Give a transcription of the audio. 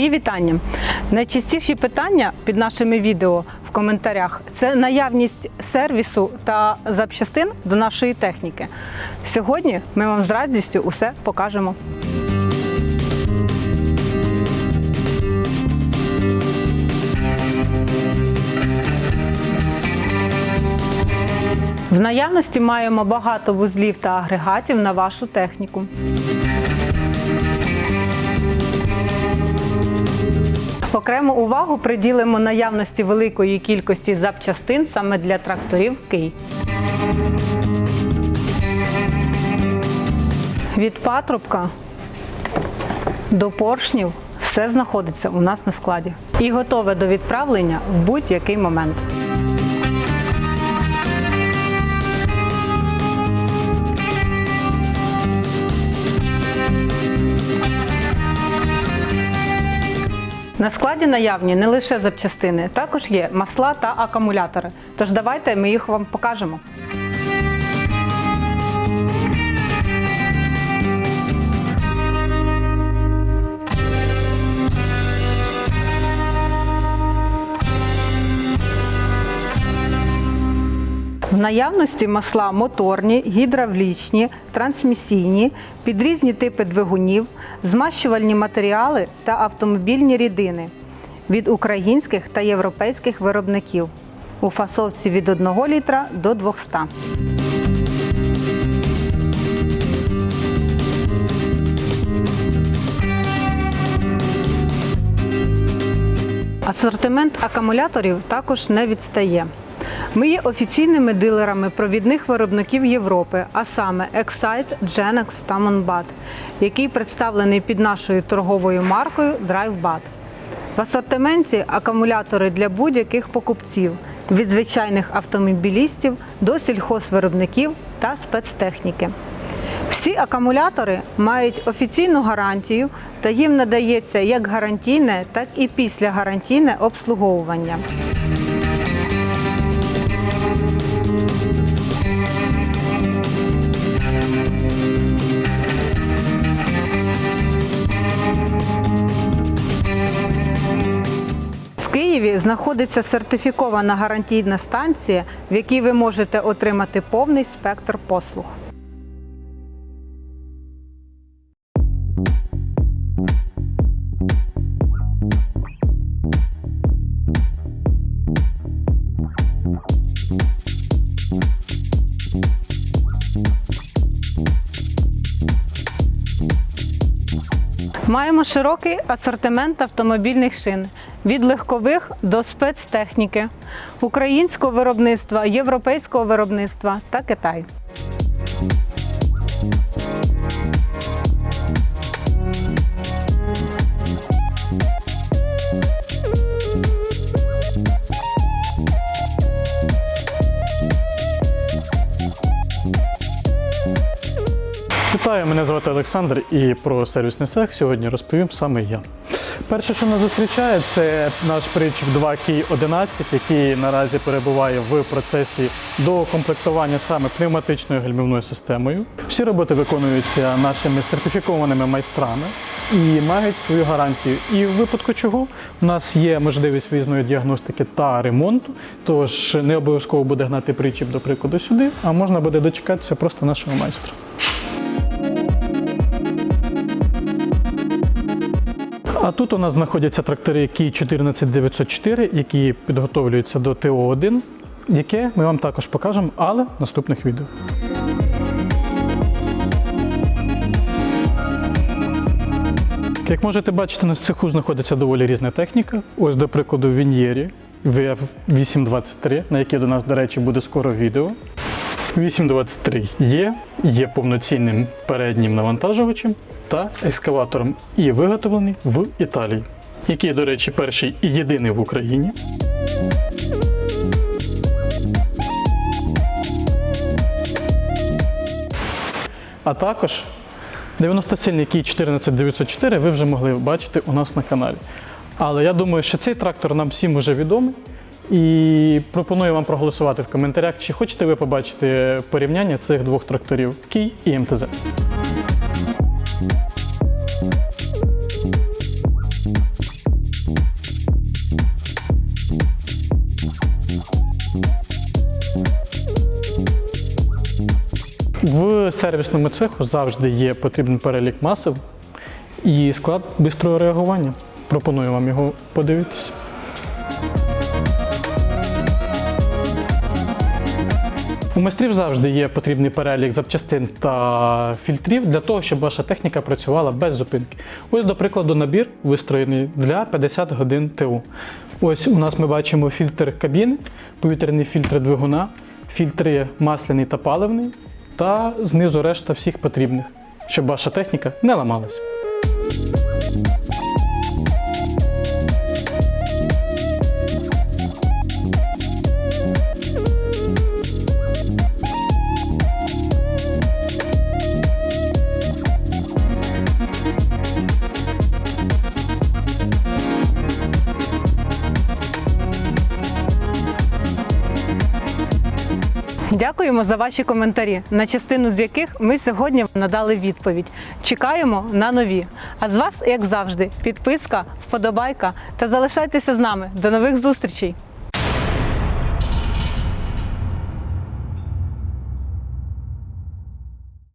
Мої вітання. Найчастіші питання під нашими відео в коментарях це наявність сервісу та запчастин до нашої техніки. Сьогодні ми вам з радістю усе покажемо. В наявності маємо багато вузлів та агрегатів на вашу техніку. Окрему увагу приділимо наявності великої кількості запчастин саме для тракторів Кий. Від патрубка до поршнів все знаходиться у нас на складі і готове до відправлення в будь-який момент. На складі наявні не лише запчастини, також є масла та акумулятори. Тож давайте ми їх вам покажемо. В наявності масла моторні, гідравлічні, трансмісійні, під різні типи двигунів, змащувальні матеріали та автомобільні рідини від українських та європейських виробників у фасовці від 1 літра до 200. Асортимент акумуляторів також не відстає. Ми є офіційними дилерами провідних виробників Європи, а саме Excite, Genex та Monbat, який представлений під нашою торговою маркою DriveBat. В асортименті акумулятори для будь-яких покупців від звичайних автомобілістів до сільхозвиробників та спецтехніки. Всі акумулятори мають офіційну гарантію та їм надається як гарантійне, так і післягарантійне обслуговування. Знаходиться сертифікована гарантійна станція, в якій ви можете отримати повний спектр послуг. Маємо широкий асортимент автомобільних шин від легкових до спецтехніки, українського виробництва, європейського виробництва та Китай. Мене звати Олександр і про сервісний цех сьогодні розповім саме я. Перше, що нас зустрічає, це наш причіп 2 Key 11, який наразі перебуває в процесі доукомплектування саме пневматичною гальмівною системою. Всі роботи виконуються нашими сертифікованими майстрами і мають свою гарантію. І в випадку чого у нас є можливість виїзної діагностики та ремонту, тож не обов'язково буде гнати причіп, до прикладу, сюди, а можна буде дочекатися просто нашого майстра. А тут у нас знаходяться трактори Ки 14904, які підготовлюються до ТО1, яке ми вам також покажемо, але в наступних відео. Як можете бачити, на цеху знаходиться доволі різна техніка. Ось, до прикладу, Він'єрі VF823, на який до нас, до речі, буде скоро відео. 823 є, є повноцінним переднім навантажувачем та екскаватором і виготовлений в Італії, який, до речі, перший і єдиний в Україні. А також 90-сильний Кій 14904 ви вже могли бачити у нас на каналі. Але я думаю, що цей трактор нам всім вже відомий. І пропоную вам проголосувати в коментарях, чи хочете ви побачити порівняння цих двох тракторів Кій і МТЗ. В сервісному цеху завжди є потрібен перелік масив і склад бистрого реагування. Пропоную вам його подивитись. У майстрів завжди є потрібний перелік запчастин та фільтрів для того, щоб ваша техніка працювала без зупинки. Ось, до прикладу, набір вистроєний для 50 годин ТУ. Ось у нас ми бачимо фільтр кабіни, повітряний фільтр двигуна, фільтри масляний та паливний, та знизу решта всіх потрібних, щоб ваша техніка не ламалась. Дякуємо за ваші коментарі, на частину з яких ми сьогодні надали відповідь. Чекаємо на нові. А з вас, як завжди, підписка, вподобайка та залишайтеся з нами. До нових зустрічей!